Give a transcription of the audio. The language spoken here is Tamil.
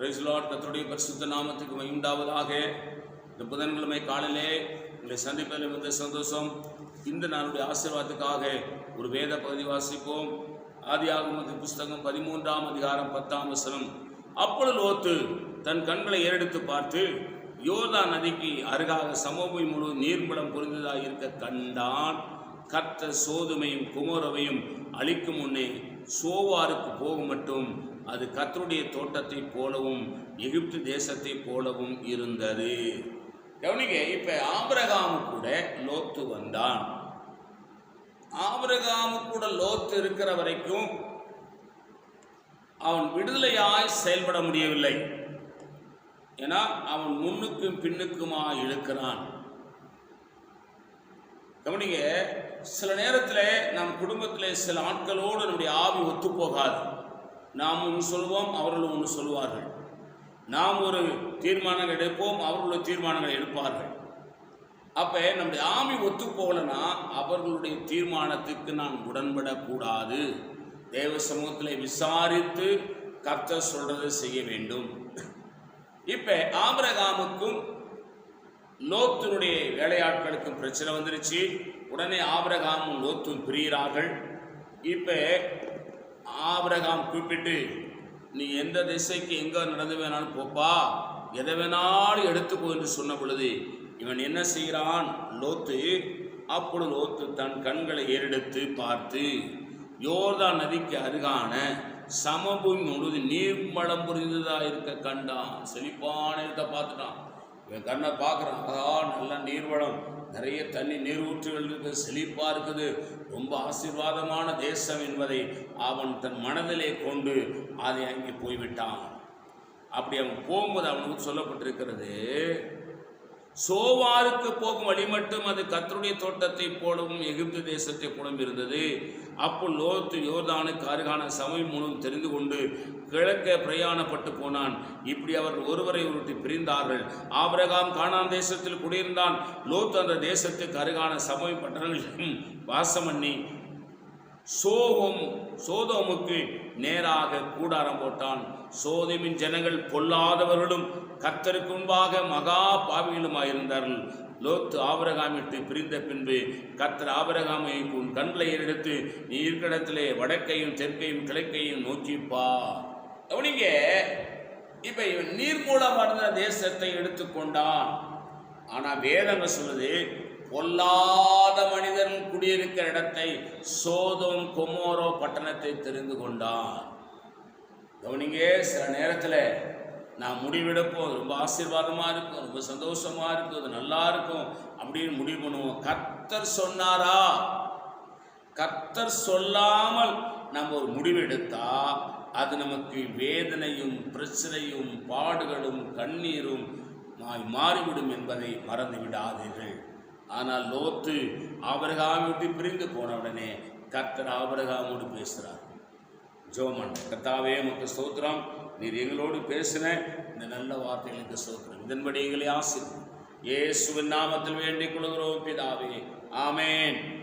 பிரைஸ் கத்தருடைய பரிசுத்த நாமத்துக்கு மகிண்டாவதாக இந்த புதன்கிழமை காலையிலே உங்களை சந்திப்பதில் மிகுந்த சந்தோஷம். இந்த நாளுடைய ஆசீர்வாதத்துக்காக ஒரு வேத பகுதி வாசிப்போம். ஆதியாகமத்தின் புஸ்தகம் பதிமூன்றாம் அதிகாரம் பத்தாம் வசனம். அப்பொழுது ஓத்து தன் கண்களை ஏறெடுத்து பார்த்து யோதா நதிக்கு அருகாக சமபூமி முழு நீர்மலம் பொருந்ததாக இருக்க கண்டான். கர்த்தர் சோதுமையும் குமோரவையும் அழிக்கும் முன்னே சோவாருக்கு போக மட்டும் அது கத்தருடைய தோட்டத்தைப் போலவும் எகிப்து தேசத்தைப் போலவும் இருந்தது. கவனிங்க இப்ப ஆபிரகாமு கூட லோத்து வந்தான். ஆபிரகாமு கூட லோத்து இருக்கிற வரைக்கும் அவன் விடுதலையாய் செயல்பட முடியவில்லை. ஏன்னா அவன் முன்னுக்கும் பின்னுக்குமாய் இழுக்கிறான். கவனிங்க சில நேரத்தில் நம் குடும்பத்தில் சில ஆட்களோடு நம்முடைய ஆவி ஒத்துப்போகாது. நாம் ஒன்று சொல்வோம் அவர்கள் ஒன்று சொல்வார்கள். நாம் ஒரு தீர்மானங்கள் எடுப்போம் அவர்களுடைய தீர்மானங்களை எடுப்பார்கள். அப்போ நம்முடைய ஆவி ஒத்து போகலனா அவர்களுடைய தீர்மானத்துக்கு நாம் உடன்படக்கூடாது. தேவ சமூகத்தில் விசாரித்து கர்த்தர் சொல்றதை செய்ய வேண்டும். இப்போ ஆபரகாமுக்கும் லோத்தினுடைய வேலையாட்களுக்கும் பிரச்சனை வந்துருச்சு. உடனே ஆபரகாமும் லோத்தும் பிரிகிறார்கள் இப்போ ஆபரகாம் கூப்பிட்டு நீ எந்த திசைக்கு எங்கே நடந்து வேணாலும் போப்பா. எதை வேணாலும் எடுத்துக்கோ என்று சொன்ன பொழுது இவன் என்ன செய்கிறான்? லோத்து அப்பொழுது லோத்து தன் கண்களை ஏறெடுத்து பார்த்து யோர்தான் நதிக்கு அருகான சமபூமி முழுவதும் நீர்மலம் புரிந்ததாக இருக்க கண்டான். செழிப்பான இடத்தை பார்த்துட்டான். இவன் கண்ணை பார்க்குறான். அதான் நல்ல நீர்வளம். நிறைய தண்ணி நீரூற்றுகள் இருக்குது செழிப்பாக இருக்குது. ரொம்ப ஆசீர்வாதமான தேசம் என்பதை அவன் தன் மனதிலே கொண்டு அதை அங்கே போய்விட்டான். அப்படி அவன் போகும்போது அவனுக்கு சொல்லப்பட்டிருக்கிறது சோவாருக்கு போகும் வழி மட்டும் அது கத்தருடைய தோட்டத்தை போலவும் எகிப்து தேசத்தை போலவும் இருந்தது. அப்போ லோத்து யோர்தானுக்கு அருகான சமயம் மூலம் தெரிந்து கொண்டு கிழக்க பிரயாணப்பட்டு போனான். இப்படி அவர்கள் ஒருவரை ஒருத்தி பிரிந்தார்கள். ஆபிரகாம் காணான் தேசத்தில் குடியிருந்தான். லோத் அந்த தேசத்துக்கு அருகான சமய பட்டணங்களிலும் வாசம் பண்ணி சோகம் சோதோமுக்கு நேராக கூடாரம் போட்டான். சோதமின் ஜனங்கள் பொல்லாதவர்களும் கர்த்தருக்கு முன்பாக மகா பாவிகளுமாயிருந்தார்கள். லோத்து ஆபரகாமிட்டு பிரிந்த பின்பு கத்தர் ஆபரகாமை உன் கண்களை எடுத்து நீ இருக்கிடத்திலே வடக்கையும் தெற்கையும் கிழக்கையும் நோக்கிப்பா கவனிங்க இப்ப இவன் நீர்மூலமடைந்த தேசத்தை எடுத்துக்கொண்டான். ஆனா வேதங்க சொல்லுது பொல்லா குடியிருக்கிற இடத்தை சோதம் கொமோரோ பட்டணத்தை தெரிந்து கொண்டான் கவனிங்க சில நேரத்தில் நான் முடிவெடுப்போம் ரொம்ப ஆசீர்வாதமாக இருக்கும் ரொம்ப சந்தோஷமாக இருக்கும் அது நல்லா இருக்கும் அப்படின்னு முடிவு பண்ணுவோம். கர்த்தர் சொன்னாரா? கர்த்தர் சொல்லாமல் நம்ம ஒரு முடிவெடுத்தா அது நமக்கு வேதனையும் பிரச்சனையும் பாடுகளும் கண்ணீரும் மாறிவிடும் என்பதை மறந்து விடாதீர்கள் ஆனால் லோத்து ஆபரகாம் விட்டு பிரிந்து போன உடனே கர்த்தர் ஆபரகாமோடு பேசுகிறார். ஜோமன் கர்த்தாவே உமக்கு ஸ்தோத்திரம். நீர் எங்களோடு பேசின இந்த நல்ல வார்த்தைகளுக்கு ஸ்தோத்திரம். இதன்படி எங்களை ஆசிரியர் இயேசுவின் நாமத்தில் வேண்டிக் கொள்கிறோம் பிதாவே. ஆமேன்.